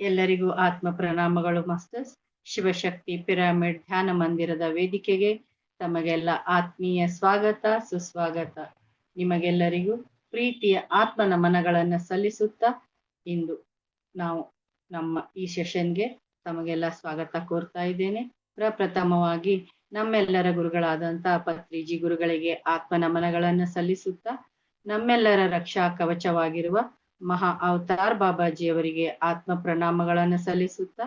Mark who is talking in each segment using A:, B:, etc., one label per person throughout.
A: ಎಲ್ಲರಿಗೂ ಆತ್ಮ ಪ್ರಣಾಮಗಳು masters Shivashakti pyramid ಧ್ಯಾನ ಮಂದಿರದ ವೇದಿಕೆಗೆ ತಮಗೆಲ್ಲ ಆತ್ಮೀಯ ಸ್ವಾಗತ, ಸುಸ್ವಾಗತ. ನಿಮಗೆಲ್ಲರಿಗೂ ಪ್ರೀತಿಯ ಆತ್ಮ ನಮನಗಳನ್ನು ಸಲ್ಲಿಸುತ್ತಾ ಇಂದು ನಾವು ನಮ್ಮ ಈ ಸೆಷನ್ಗೆ ತಮಗೆಲ್ಲ ಸ್ವಾಗತ ಕೋರ್ತಾ ಇದ್ದೇನೆ. ಪ್ರಪ್ರಥಮವಾಗಿ ನಮ್ಮೆಲ್ಲರ ಗುರುಗಳಾದಂತಹ ಪತ್ರಿಜಿ ಗುರುಗಳಿಗೆ ಆತ್ಮ ನಮನಗಳನ್ನು ಸಲ್ಲಿಸುತ್ತಾ, ನಮ್ಮೆಲ್ಲರ ರಕ್ಷಾ ಕವಚವಾಗಿರುವ ಮಹಾ ಅವತಾರ್ ಬಾಬಾಜಿಯವರಿಗೆ ಆತ್ಮ ಪ್ರಣಾಮಗಳನ್ನು ಸಲ್ಲಿಸುತ್ತಾ,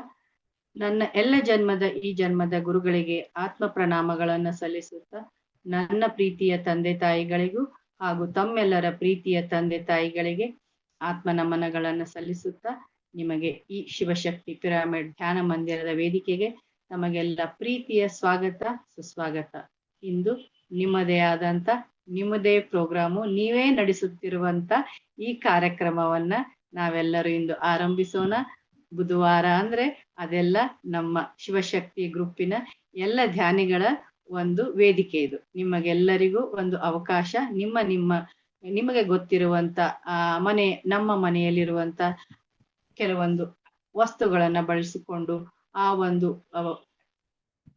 A: ನನ್ನ ಎಲ್ಲ ಜನ್ಮದ ಈ ಜನ್ಮದ ಗುರುಗಳಿಗೆ ಆತ್ಮ ಪ್ರಣಾಮಗಳನ್ನು ಸಲ್ಲಿಸುತ್ತಾ, ನನ್ನ ಪ್ರೀತಿಯ ತಂದೆ ತಾಯಿಗಳಿಗೂ ಹಾಗೂ ತಮ್ಮೆಲ್ಲರ ಪ್ರೀತಿಯ ತಂದೆ ತಾಯಿಗಳಿಗೆ ಆತ್ಮ ನಮನಗಳನ್ನು ಸಲ್ಲಿಸುತ್ತಾ, ನಿಮಗೆ ಈ ಶಿವಶಕ್ತಿ ಪಿರಾಮಿಡ್ ಧ್ಯಾನ ಮಂದಿರದ ವೇದಿಕೆಗೆ ತಮಗೆಲ್ಲ ಪ್ರೀತಿಯ ಸ್ವಾಗತ, ಸುಸ್ವಾಗತ. ಇಂದು ನಿಮ್ಮದೇ ಆದಂತ ನಿಮ್ಮದೇ ಪ್ರೋಗ್ರಾಮು, ನೀವೇ ನಡೆಸುತ್ತಿರುವಂತ ಈ ಕಾರ್ಯಕ್ರಮವನ್ನ ನಾವೆಲ್ಲರೂ ಇಂದು ಆರಂಭಿಸೋಣ. ಬುಧವಾರ ಅಂದ್ರೆ ಅದೆಲ್ಲ ನಮ್ಮ ಶಿವಶಕ್ತಿ ಗ್ರೂಪಿನ ಎಲ್ಲ ಧ್ಯಾನಿಗಳ ಒಂದು ವೇದಿಕೆ ಇದು. ನಿಮಗೆಲ್ಲರಿಗೂ ಒಂದು ಅವಕಾಶ, ನಿಮ್ಮ ನಿಮ್ಮ, ನಿಮಗೆ ಗೊತ್ತಿರುವಂತ, ಆ, ಮನೆ, ನಮ್ಮ ಮನೆಯಲ್ಲಿರುವಂತ ಕೆಲವೊಂದು ವಸ್ತುಗಳನ್ನ ಬಳಸಿಕೊಂಡು ಆ ಒಂದು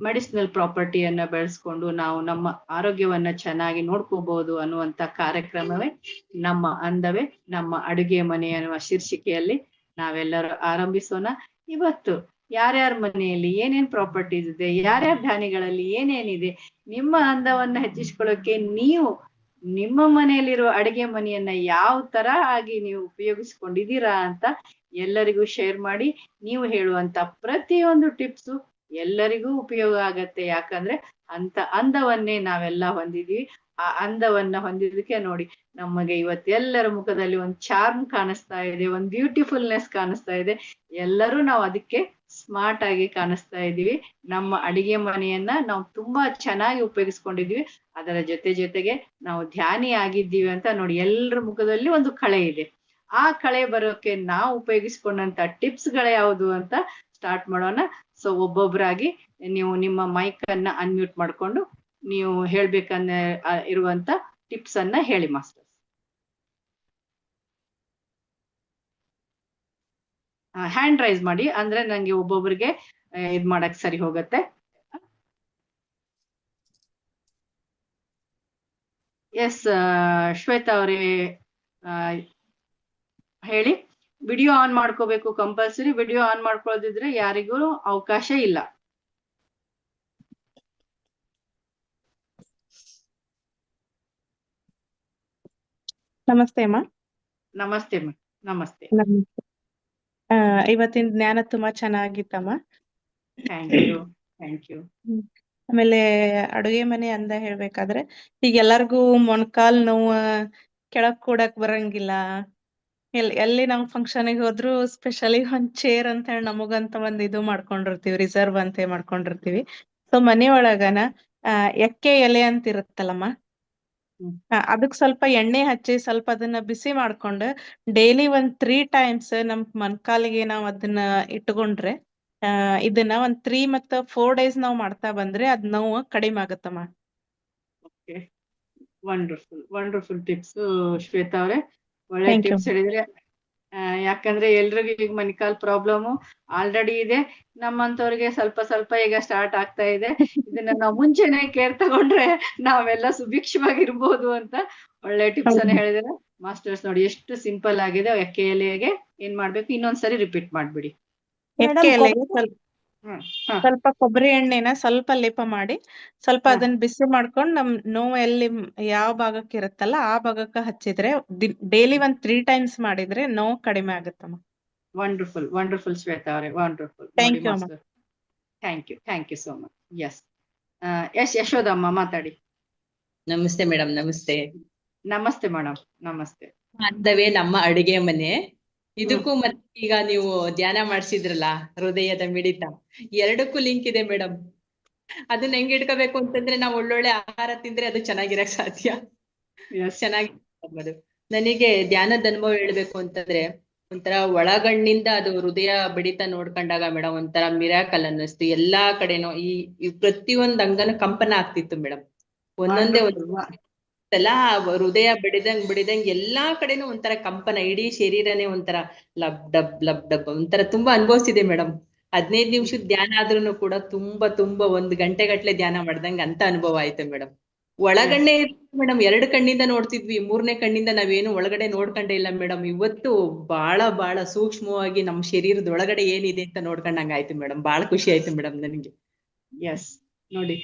A: ಮೆಡಿಸಿನಲ್ ಪ್ರಾಪರ್ಟಿಯನ್ನ ಬೆಳೆಸ್ಕೊಂಡು ನಾವು ನಮ್ಮ ಆರೋಗ್ಯವನ್ನ ಚೆನ್ನಾಗಿ ನೋಡ್ಕೋಬಹುದು ಅನ್ನುವಂತ ಕಾರ್ಯಕ್ರಮವೇ ನಮ್ಮ ಅಂದವೇ ನಮ್ಮ ಅಡುಗೆ ಮನೆ ಅನ್ನುವ ಶೀರ್ಷಿಕೆಯಲ್ಲಿ ನಾವೆಲ್ಲರೂ ಆರಂಭಿಸೋಣ. ಇವತ್ತು ಯಾರ್ಯಾರ ಮನೆಯಲ್ಲಿ ಏನೇನ್ ಪ್ರಾಪರ್ಟೀಸ್ ಇದೆ, ಯಾರ್ಯಾರ ಧ್ಯಾನಿಗಳಲ್ಲಿ ಏನೇನಿದೆ, ನಿಮ್ಮ ಅಂದವನ್ನ ಹೆಚ್ಚಿಸ್ಕೊಳ್ಳೋಕೆ ನೀವು ನಿಮ್ಮ ಮನೆಯಲ್ಲಿರುವ ಅಡುಗೆ ಮನೆಯನ್ನ ಯಾವ ತರ ಆಗಿ ನೀವು ಉಪಯೋಗಿಸ್ಕೊಂಡಿದ್ದೀರಾ ಅಂತ ಎಲ್ಲರಿಗೂ ಶೇರ್ ಮಾಡಿ ನೀವು ಹೇಳುವಂತ ಪ್ರತಿಯೊಂದು ಟಿಪ್ಸು ಎಲ್ಲರಿಗೂ ಉಪಯೋಗ ಆಗತ್ತೆ. ಯಾಕಂದ್ರೆ ಅಂತ ಅಂದವನ್ನೇ ನಾವೆಲ್ಲ ಹೊಂದಿದೀವಿ. ಆ ಅಂದವನ್ನ ಹೊಂದಿದಕ್ಕೆ ನೋಡಿ ನಮಗೆ ಇವತ್ತೆಲ್ಲರ ಮುಖದಲ್ಲಿ ಒಂದ್ ಚಾರ್ಮ್ ಕಾಣಿಸ್ತಾ ಇದೆ, ಒಂದ್ ಬ್ಯೂಟಿಫುಲ್ನೆಸ್ ಕಾಣಿಸ್ತಾ ಇದೆ. ಎಲ್ಲರೂ ನಾವು ಅದಕ್ಕೆ ಸ್ಮಾರ್ಟ್ ಆಗಿ ಕಾಣಿಸ್ತಾ ಇದೀವಿ ನಮ್ಮ ಅಡಿಗೆ ಮನೆಯನ್ನ ನಾವು ತುಂಬಾ ಚೆನ್ನಾಗಿ ಉಪಯೋಗಿಸ್ಕೊಂಡಿದೀವಿ ಅದರ ಜೊತೆ ಜೊತೆಗೆ ನಾವು ಧ್ಯಾನಿ ಆಗಿದ್ದೀವಿ ಅಂತ ನೋಡಿ ಎಲ್ಲರ ಮುಖದಲ್ಲಿ ಒಂದು ಕಳೆ ಇದೆ. ಆ ಕಳೆ ಬರೋಕೆ ನಾವು ಉಪಯೋಗಿಸ್ಕೊಂಡಂತ ಟಿಪ್ಸ್ಗಳು ಯಾವುದು ಅಂತ ಸ್ಟಾರ್ಟ್ ಮಾಡೋಣ. ಸೊ ಒಬ್ಬೊಬ್ಬರಾಗಿ ನೀವು ನಿಮ್ಮ ಮೈಕ್ ಅನ್ನ ಅನ್ಮ್ಯೂಟ್ ಮಾಡ್ಕೊಂಡು ನೀವು ಹೇಳ್ಬೇಕನ್ನ ಇರುವಂತ ಟಿಪ್ಸ್ ಅನ್ನ ಹೇಳಿ ಮಾಸ್ಟರ್ ಹ್ಯಾಂಡ್ ರೈಸ್ ಮಾಡಿ. ಅಂದ್ರೆ ನಂಗೆ ಒಬ್ಬೊಬ್ಬರಿಗೆ ಇದ್ ಮಾಡಕ್ ಸರಿ ಹೋಗತ್ತೆ. ಎಸ್ ಶ್ವೇತಾ ಅವರೇ ಹೇಳಿ. ವಿಡಿಯೋ ಆನ್ ಮಾಡ್ಕೋಬೇಕು ಕಂಪಲ್ಸರಿ ವಿಡಿಯೋ ಆನ್ ಮಾಡ್ಕೊಳ್ಳೋದಿದ್ರೆ ಯಾರಿಗೂ ಅವಕಾಶ ಇಲ್ಲ.
B: ನಮಸ್ತೆ ಅಮ್ಮ.
A: ನಮಸ್ತೆ ನಮಸ್ತೆ.
B: ಇವತ್ತಿನ ಜ್ಞಾನ ತುಂಬಾ ಚೆನ್ನಾಗಿತ್ತಮ್ಮ. ಆಮೇಲೆ ಅಡುಗೆ ಮನೆ ಅಂದ ಹೇಳ್ಬೇಕಾದ್ರೆ ಈಗ ಎಲ್ಲರಿಗೂ ಮೊಣಕಾಲ್ ನೋವು ಕೆಳಗ್ ಕೂಡಕ್ ಬರಂಗಿಲ್ಲ. ಎಲ್ ಎಲ್ಲಿ ನಾವು ಫಂಕ್ಷನ್ಗೆ ಹೋದ್ರು ಸ್ಪೆಷಲಿ ಒಂದ್ ಚೇರ್ ಅಂತ ಹೇಳಿ ನಮಗಂತ ಒಂದ್ ಇದು ಮಾಡ್ಕೊಂಡಿರ್ತೀವಿ ರಿಸರ್ವ್ ಅಂತ ಮಾಡ್ಕೊಂಡಿರ್ತೀವಿ. ಸೊ ಮನೆ ಒಳಗನ ಆ ಎಕ್ಕೆ ಎಲೆ ಅಂತ ಇರುತ್ತಲ್ಲಮ್ಮ? ಅದಕ್ ಸ್ವಲ್ಪ ಎಣ್ಣೆ ಹಚ್ಚಿ ಸ್ವಲ್ಪ ಅದನ್ನ ಬಿಸಿ ಮಾಡ್ಕೊಂಡು ಡೈಲಿ ಒಂದ್ ತ್ರೀ ಟೈಮ್ಸ್ ನಮ್ ಮೊಣಕಾಲಿಗೆ ನಾವ್ ಅದನ್ನ ಇಟ್ಕೊಂಡ್ರೆ ಆ ಇದನ್ನ ಒಂದ್ ತ್ರೀ ಮತ್ತ ಫೋರ್ ಡೇಸ್ ನಾವ್ ಮಾಡ್ತಾ ಬಂದ್ರೆ ಅದ್ ನೋವು ಕಡಿಮೆ ಆಗತ್ತಮ್ಮ.
A: ವಂಡರ್ಫುಲ್ ವಂಡರ್ಫುಲ್ ಟಿಪ್ಸ್ ಶ್ವೇತಾ ಅವರೇ. ಒಳ್ಳೆ ಟಿಪ್ಸ್ ಹೇಳಿದ್ರೆ. ಆ, ಯಾಕಂದ್ರೆ ಎಲ್ರಿಗೂ ಈಗ ಮಣಿಕಾಲ್ ಪ್ರಾಬ್ಲಮ್ ಆಲ್ರೆಡಿ ಇದೆ. ನಮ್ಮಂತವ್ರಿಗೆ ಸ್ವಲ್ಪ ಸ್ವಲ್ಪ ಈಗ ಸ್ಟಾರ್ಟ್ ಆಗ್ತಾ ಇದೆ. ಇದನ್ನ ನಾವು ಮುಂಚೆನೆ ಕೇರ್ ತಗೊಂಡ್ರೆ ನಾವೆಲ್ಲ ಸುಭಿಕ್ಷವಾಗಿರ್ಬೋದು ಅಂತ ಒಳ್ಳೆ ಟಿಪ್ಸ್ ಅನ್ನ ಹೇಳಿದ್ರೆ. ಮಾಸ್ಟರ್ಸ್ ನೋಡಿ ಎಷ್ಟು ಸಿಂಪಲ್ ಆಗಿದೆ. ಎಕ್ಕೆ ಎಲೆಗೆ ಏನ್ ಮಾಡ್ಬೇಕು? ಇನ್ನೊಂದ್ಸರಿ ರಿಪೀಟ್ ಮಾಡ್ಬಿಡಿ.
B: ಸ್ವಲ್ಪ
A: ಹ್ಮ್. ಹ
B: ಸ್ವಲ್ಪ ಕೊಬ್ಬರಿ ಎಣ್ಣೆನ ಸ್ವಲ್ಪ ಲೇಪ ಮಾಡಿ ಸ್ವಲ್ಪ. ಅದನ್ನ ಬಿಸಿ ಮಾಡ್ಕೊಂಡ್ ನಮ್ ನೋವು ಎಲ್ಲಿ ಯಾವ ಭಾಗಕ್ಕೆ ಇರುತ್ತಲ್ಲ ಆ ಭಾಗಕ್ಕೆ ಹಚ್ಚಿದ್ರೆ ಡೈಲಿ ಒಂದ್ ತ್ರೀ ಟೈಮ್ಸ್ ಮಾಡಿದ್ರೆ ನೋವು ಕಡಿಮೆ ಆಗುತ್ತಮ್ಮ.
A: ವಂಡರ್ಫುಲ್ ವಂಡರ್ಫುಲ್ ಶ್ವೇತಾ ಅವರೇ wonderful
B: thank you.
A: Thank you thank you so much yes yes Yashodamma ಮಾತಾಡಿ.
C: ನಮಸ್ತೆ ಮೇಡಮ್ ನಮಸ್ತೆ.
A: ನಮಸ್ತೆ ಮೇಡಮ್ ನಮಸ್ತೆ.
C: ಅಂದವೇ ನಮ್ಮ ಅಡಿಗೆ ಮನೆ. ಇದಕ್ಕೂ ಮತ್ತೆ ಈಗ ನೀವು ಧ್ಯಾನ ಮಾಡ್ಸಿದ್ರಲ್ಲ ಹೃದಯದ ಮಿಡಿತ. ಎರಡಕ್ಕೂ ಲಿಂಕ್ ಇದೆ ಮೇಡಮ್ ಅದನ್ನ ಹೆಂಗ್ ಇಟ್ಕೋಬೇಕು ಅಂತಂದ್ರೆ ನಾವು ಒಳ್ಳೊಳ್ಳೆ ಆಹಾರ ತಿಂದ್ರೆ ಅದು ಚೆನ್ನಾಗಿರಕ್ ಸಾಧ್ಯ. ಚೆನ್ನಾಗಿ ನನಗೆ ಧ್ಯಾನದ ಅನುಭವ ಹೇಳ್ಬೇಕು ಅಂತಂದ್ರೆ ಒಂಥರ ಒಳಗಣ್ಣಿಂದ ಅದು ಹೃದಯ ಬಡಿತ ನೋಡ್ಕೊಂಡಾಗ ಮೇಡಮ್ ಒಂಥರ ಮಿರಾಕಲ್ ಅನ್ನಿಸ್ತು. ಎಲ್ಲಾ ಕಡೆನೂ ಈ ಈ ಪ್ರತಿಯೊಂದ್ ಅಂಗನ ಕಂಪನ ಆಗ್ತಿತ್ತು ಮೇಡಮ್ ಒಂದೊಂದೇ ಒಂದು ಎಲ್ಲ ಹೃದಯ ಬಡಿದಂಗ್ ಬಡಿದಂಗ್ ಎಲ್ಲಾ ಕಡೆನೂ ಒಂಥರ ಕಂಪನ ಇಡೀ ಶರೀರನೇ ಒಂಥರ ಲಬ್ ಡಬ್ ಲಬ್ ಡಬ್ ಒಂಥರ ತುಂಬಾ ಅನುಭವಿಸಿದೆ ಮೇಡಮ್ ಹದಿನೈದು ನಿಮಿಷದ ಧ್ಯಾನ ಆದ್ರೂನು ಕೂಡ ತುಂಬಾ ತುಂಬಾ ಒಂದ್ ಗಂಟೆ ಗಟ್ಲೆ ಧ್ಯಾನ ಮಾಡ್ದಂಗ ಅಂತ ಅನುಭವ ಆಯ್ತು ಮೇಡಮ್ ಒಳಗಣ್ಣೆ ಮೇಡಮ್ ಎರಡು ಕಣ್ಣಿಂದ ನೋಡ್ತಿದ್ವಿ ಮೂರನೇ ಕಣ್ಣಿಂದ ನಾವೇನು ಒಳಗಡೆ ನೋಡ್ಕೊಂಡೇ ಇಲ್ಲ ಮೇಡಮ್ ಇವತ್ತು ಬಹಳ ಬಹಳ ಸೂಕ್ಷ್ಮವಾಗಿ ನಮ್ಮ ಶರೀರದ ಒಳಗಡೆ ಏನಿದೆ ಅಂತ ನೋಡ್ಕೊಂಡಂಗ ಆಯ್ತು ಮೇಡಮ್ ಬಹಳ ಖುಷಿ ಆಯ್ತು ಮೇಡಮ್ ನನಗೆ.
A: ಎಸ್ ನೋಡಿ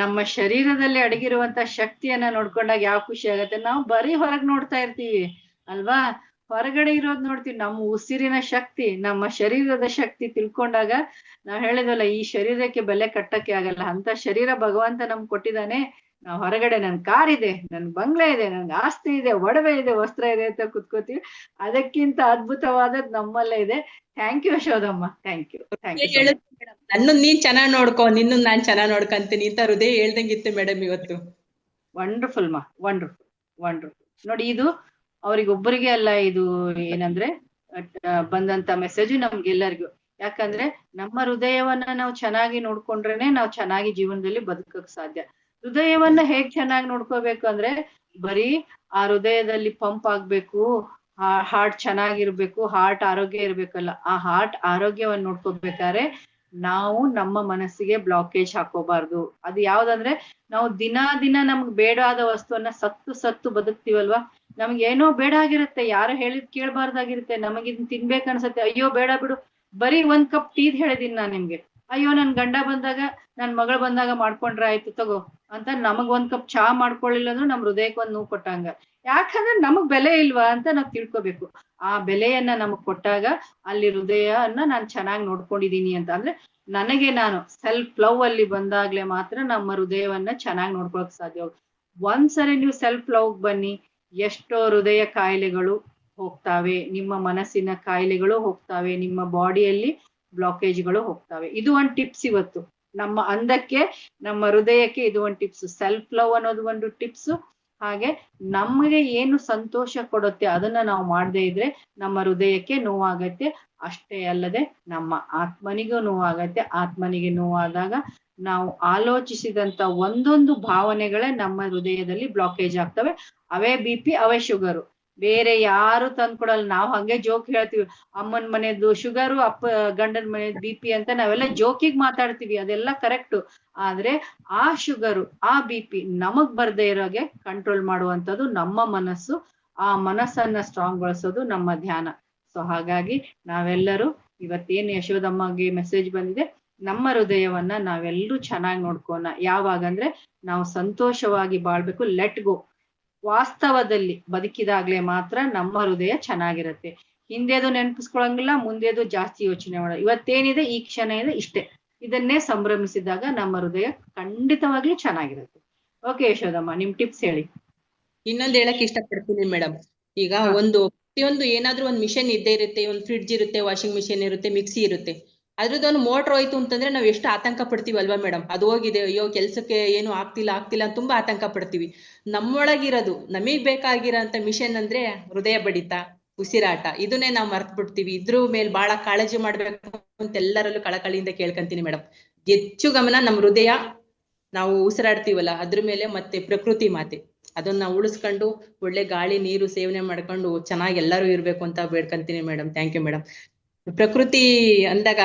A: ನಮ್ಮ ಶರೀರದಲ್ಲಿ ಅಡಗಿರುವಂತ ಶಕ್ತಿಯನ್ನ ನೋಡ್ಕೊಂಡಾಗ ಯಾವ ಖುಷಿ ಆಗತ್ತೆ? ನಾವು ಬರೀ ಹೊರಗ್ ನೋಡ್ತಾ ಇರ್ತೀವಿ, ಅಲ್ವಾ? ಹೊರಗಡೆ ಇರೋದ್ ನೋಡ್ತೀವಿ, ನಮ್ಮ ಉಸಿರಿನ ಶಕ್ತಿ, ನಮ್ಮ ಶರೀರದ ಶಕ್ತಿ ತಿಳ್ಕೊಂಡಾಗ ನಾವ್ ಹೇಳಿದ್ವಲ್ಲ, ಈ ಶರೀರಕ್ಕೆ ಬೆಲೆ ಕಟ್ಟಕ್ಕೆ ಆಗಲ್ಲ. ಅಂತ ಶರೀರ ಭಗವಂತ ನಮ್ಗ್ ಕೊಟ್ಟಿದ್ದಾನೆ. ನಾವ್ ಹೊರಗಡೆ ನನ್ ಕಾರ್ ಇದೆ ನನ್ ಬಂಗ್ಲೆ ಇದೆ ನನ್ಗೆ ಆಸ್ತಿ ಇದೆ ಒಡವೆ ಇದೆ ವಸ್ತ್ರ ಇದೆ ಅಂತ ಕುತ್ಕೋತೀವಿ. ಅದಕ್ಕಿಂತ ಅದ್ಭುತವಾದದ್ ನಮ್ಮಲ್ಲೇ ಇದೆ. Thank you Yashodamma thank you
C: ನನ್ನ ನೀನ್ ಚೆನ್ನಾಗ್ ನೋಡ್ಕೋ ನಿನ್ನ ನಾನ್ ಚೆನ್ನಾಗ್ ನೋಡ್ಕಂತೀನಿ ಅಂತ ಹೃದಯ ಹೇಳ್ದಂಗಿತ್ತು ಮೇಡಮ್ ಇವತ್ತು.
A: ವಂಡರ್ಫುಲ್ ಮಾ ವಂಡರ್ಫುಲ್ ವಂಡರ್ಫುಲ್ ನೋಡಿ ಇದು ಅವ್ರಿಗೊಬ್ಬರಿಗೆ ಅಲ್ಲ ಇದು ಏನಂದ್ರೆ ಬಂದಂತ ಮೆಸೇಜ್ ನಮ್ಗೆಲ್ಲರಿಗೂ. ಯಾಕಂದ್ರೆ ನಮ್ಮ ಹೃದಯವನ್ನ ನಾವು ಚೆನ್ನಾಗಿ ನೋಡ್ಕೊಂಡ್ರೇನೆ ನಾವು ಚೆನ್ನಾಗಿ ಜೀವನದಲ್ಲಿ ಬದುಕಕ್ ಸಾಧ್ಯ. ಹೃದಯವನ್ನ ಹೇಗ್ ಚೆನ್ನಾಗಿ ನೋಡ್ಕೋಬೇಕು ಅಂದ್ರೆ ಬರೀ ಆ ಹೃದಯದಲ್ಲಿ ಪಂಪ್ ಆಗ್ಬೇಕು ಹಾರ್ಟ್ ಚೆನ್ನಾಗಿರ್ಬೇಕು ಹಾರ್ಟ್ ಆರೋಗ್ಯ ಇರ್ಬೇಕಲ್ಲ, ಆ ಹಾರ್ಟ್ ಆರೋಗ್ಯವನ್ನ ನೋಡ್ಕೋಬೇಕಾದ್ರೆ ನಾವು ನಮ್ಮ ಮನಸ್ಸಿಗೆ ಬ್ಲಾಕೇಜ್ ಹಾಕೋಬಾರ್ದು. ಅದು ಯಾವ್ದಂದ್ರೆ ನಾವು ದಿನ ದಿನ ನಮ್ಗ್ ಬೇಡಾದ ವಸ್ತುವನ್ನ ಸತ್ತು ಸತ್ತು ಬದುಕ್ತಿವಲ್ವಾ? ನಮ್ಗೆ ಏನೋ ಬೇಡ ಆಗಿರುತ್ತೆ, ಯಾರು ಹೇಳಿದ್ ಕೇಳ್ಬಾರ್ದಾಗಿರುತ್ತೆ ನಮಗಿದ್ ತಿನ್ಬೇಕು ತಿನ್ಬೇಕ್ ಅನ್ಸತ್ತೆ ಅಯ್ಯೋ ಬೇಡ ಬಿಡು, ಬರೀ ಒಂದ್ ಕಪ್ ಟೀದ್ ಹೇಳಿದೀನಿ ನಾನ್ ನಿಮ್ಗೆ. ಅಯ್ಯೋ, ನನ್ ಗಂಡ ಬಂದಾಗ, ನನ್ ಮಗಳು ಬಂದಾಗ ಮಾಡ್ಕೊಂಡ್ರೆ ಆಯ್ತು, ತಗೋ. ಅಂತ ನಮಗ್ ಒಂದ್ ಕಪ್ ಚಹಾ ಮಾಡ್ಕೊಳ್ಳಿಲ್ಲ ಅಂದ್ರೆ ನಮ್ ಹೃದಯಕ್ಕೆ ಒಂದ್ ನೋವು ಕೊಟ್ಟಂಗ. ಯಾಕಂದ್ರೆ ನಮಗ್ ಬೆಲೆ ಇಲ್ವಾ ಅಂತ ನಾವ್ ತಿಳ್ಕೊಬೇಕು. ಆ ಬೆಲೆಯನ್ನ ನಮಗ್ ಕೊಟ್ಟಾಗ ಅಲ್ಲಿ ಹೃದಯನ್ನ ನಾನ್ ಚೆನ್ನಾಗಿ ನೋಡ್ಕೊಂಡಿದೀನಿ ಅಂತ. ಅಂದ್ರೆ ನನಗೆ ನಾನು ಸೆಲ್ಫ್ ಲವ್ ಅಲ್ಲಿ ಬಂದಾಗ್ಲೆ ಮಾತ್ರ ನಮ್ಮ ಹೃದಯವನ್ನ ಚೆನ್ನಾಗಿ ನೋಡ್ಕೊಳಕ್ ಸಾಧ್ಯ ಒಂದ್ಸರಿ ನೀವು ಸೆಲ್ಫ್ ಲವ್ ಬನ್ನಿ. ಎಷ್ಟೋ ಹೃದಯ ಕಾಯಿಲೆಗಳು ಹೋಗ್ತಾವೆ. ನಿಮ್ಮ ಮನಸ್ಸಿನ ಕಾಯಿಲೆಗಳು ಹೋಗ್ತಾವೆ. ನಿಮ್ಮ ಬಾಡಿಯಲ್ಲಿ ಬ್ಲಾಕೇಜ್ಗಳು ಹೋಗ್ತವೆ. ಇದು ಒಂದ್ ಟಿಪ್ಸ್ ಇವತ್ತು. ನಮ್ಮ ಅಂದಕ್ಕೆ, ನಮ್ಮ ಹೃದಯಕ್ಕೆ ಇದು ಒಂದ್ ಟಿಪ್ಸ್ ಸೆಲ್ಫ್ ಲವ್ ಅನ್ನೋದು ಒಂದು ಟಿಪ್ಸ್ ಹಾಗೆ ನಮಗೆ ಏನು ಸಂತೋಷ ಕೊಡುತ್ತೆ ಅದನ್ನ ನಾವು ಮಾಡದೇ ಇದ್ರೆ ನಮ್ಮ ಹೃದಯಕ್ಕೆ ನೋವಾಗತ್ತೆ. ಅಷ್ಟೇ ಅಲ್ಲದೆ ನಮ್ಮ ಆತ್ಮನಿಗೂ ನೋವಾಗತ್ತೆ. ಆತ್ಮನಿಗೆ ನೋವಾದಾಗ ನಾವು ಆಲೋಚಿಸಿದಂತ ಒಂದೊಂದು ಭಾವನೆಗಳೇ ನಮ್ಮ ಹೃದಯದಲ್ಲಿ ಬ್ಲಾಕೇಜ್ ಆಗ್ತವೆ. ಅವೇ ಬಿ ಪಿ ಅವೇ ಶುಗರು ಬೇರೆ ಯಾರು ತಂದ್ಕೊಡಲ್ಲ ನಾವು ಹಂಗೆ ಜೋಕ್ ಹೇಳ್ತೀವಿ. ಅಮ್ಮನ್ ಮನೆಯದು ಶುಗರು ಅಪ್ಪ, ಗಂಡನ ಮನೆಯದು ಬಿ ಪಿ ಅಂತ ನಾವೆಲ್ಲ ಜೋಕಿಗ್ ಮಾತಾಡ್ತೀವಿ. ಅದೆಲ್ಲ ಕರೆಕ್ಟ್ ಆದ್ರೆ ಆ ಶುಗರು ಆ ಬಿ ಪಿ ನಮಗ್ ಬರ್ದೇ ಇರೋಗೆ ಕಂಟ್ರೋಲ್ ಮಾಡುವಂತದ್ದು ನಮ್ಮ ಮನಸ್ಸು. ಆ ಮನಸ್ಸನ್ನ ಸ್ಟ್ರಾಂಗ್ ಗೊಳಿಸೋದು ನಮ್ಮ ಧ್ಯಾನ. ಸೊ ಹಾಗಾಗಿ ನಾವೆಲ್ಲರೂ ಇವತ್ತೇನು ಯಶೋದಮ್ಮಗೆ ಮೆಸೇಜ್ ಬಂದಿದೆ, ನಮ್ಮ ಹೃದಯವನ್ನ ನಾವೆಲ್ಲರೂ ಚೆನ್ನಾಗಿ ನೋಡ್ಕೋಣ ಯಾವಾಗಂದ್ರೆ ನಾವು ಸಂತೋಷವಾಗಿ ಬಾಳ್ಬೇಕು. ಲೆಟ್ ಗೋ ವಾಸ್ತವದಲ್ಲಿ ಬದುಕಿದಾಗ್ಲೇ ಮಾತ್ರ ನಮ್ಮ ಹೃದಯ ಚೆನ್ನಾಗಿರತ್ತೆ. ಹಿಂದೆದು ನೆನಪಿಸ್ಕೊಳಂಗಿಲ್ಲ ಮುಂದೆದು ಜಾಸ್ತಿ ಯೋಚನೆ ಮಾಡ ಇವತ್ತೇನಿದೆ ಈ ಕ್ಷಣ ಇದೆ ಇಷ್ಟೇ. ಇದನ್ನೇ ಸಂಭ್ರಮಿಸಿದಾಗ ನಮ್ಮ ಹೃದಯ ಖಂಡಿತವಾಗ್ಲೂ ಚೆನ್ನಾಗಿರುತ್ತೆ. ಓಕೆ ಯಶೋದಮ್ಮ ನಿಮ್ ಟಿಪ್ಸ್ ಹೇಳಿ.
C: ಇನ್ನೊಂದು ಹೇಳಕ್ ಇಷ್ಟಪಡ್ತೀನಿ ಮೇಡಮ್ ಈಗ ಒಂದು ಪ್ರತಿಯೊಂದು ಏನಾದ್ರೂ ಒಂದ್ ಮಿಷನ್ ಇದ್ದೇ ಇರುತ್ತೆ ಒಂದ್ ಫ್ರಿಡ್ಜ್ ಇರುತ್ತೆ ವಾಷಿಂಗ್ ಮಿಷಿನ್ ಇರುತ್ತೆ ಮಿಕ್ಸಿ ಇರುತ್ತೆ. ಅದ್ರದ್ದೊಂದು ಮೋಟರ್ ಹೋಯ್ತು ಅಂತಂದ್ರೆ ನಾವ್ ಎಷ್ಟು ಆತಂಕ ಪಡ್ತೀವಿ ಅಲ್ವಾ ಮೇಡಮ್? ಅದು ಹೋಗಿದೆ, ಅಯ್ಯೋ ಕೆಲ್ಸಕ್ಕೆ ಏನು ಆಗ್ತಿಲ್ಲ ಆಗ್ತಿಲ್ಲ ಅಂತ ತುಂಬಾ ಆತಂಕ ಪಡ್ತೀವಿ. ನಮ್ಮೊಳಗಿರೋದು, ನಮಗ್ ಬೇಕಾಗಿರೋಂತ ಮಿಷನ್ ಅಂದ್ರೆ ಹೃದಯ ಬಡಿತ, ಉಸಿರಾಟ. ಇದನ್ನೇ ನಾವು ಮರ್ತ್ ಬಿಡ್ತೀವಿ. ಇದ್ರ ಮೇಲೆ ಬಹಳ ಕಾಳಜಿ ಮಾಡ್ಬೇಕು ಅಂತ ಎಲ್ಲರಲ್ಲೂ ಕಳಕಳಿಯಿಂದ ಕೇಳ್ಕೊಂತೀನಿ ಮೇಡಮ್. ಹೆಚ್ಚು ಗಮನ ನಮ್ ಹೃದಯ, ನಾವು ಉಸಿರಾಡ್ತೀವಲ್ಲ, ಅದ್ರ ಮೇಲೆ ಮತ್ತೆ ಪ್ರಕೃತಿ ಮಾತೆ. ಅದನ್ನ ಉಳಿಸ್ಕೊಂಡು ಒಳ್ಳೆ ಗಾಳಿ, ನೀರು ಸೇವನೆ ಮಾಡ್ಕೊಂಡು ಚೆನ್ನಾಗಿ ಎಲ್ಲರೂ ಇರ್ಬೇಕು ಅಂತ ಬೇಡ್ಕಂತೀನಿ ಮೇಡಮ್. Thank you madam. ಪ್ರಕೃತಿ ಅಂದಾಗ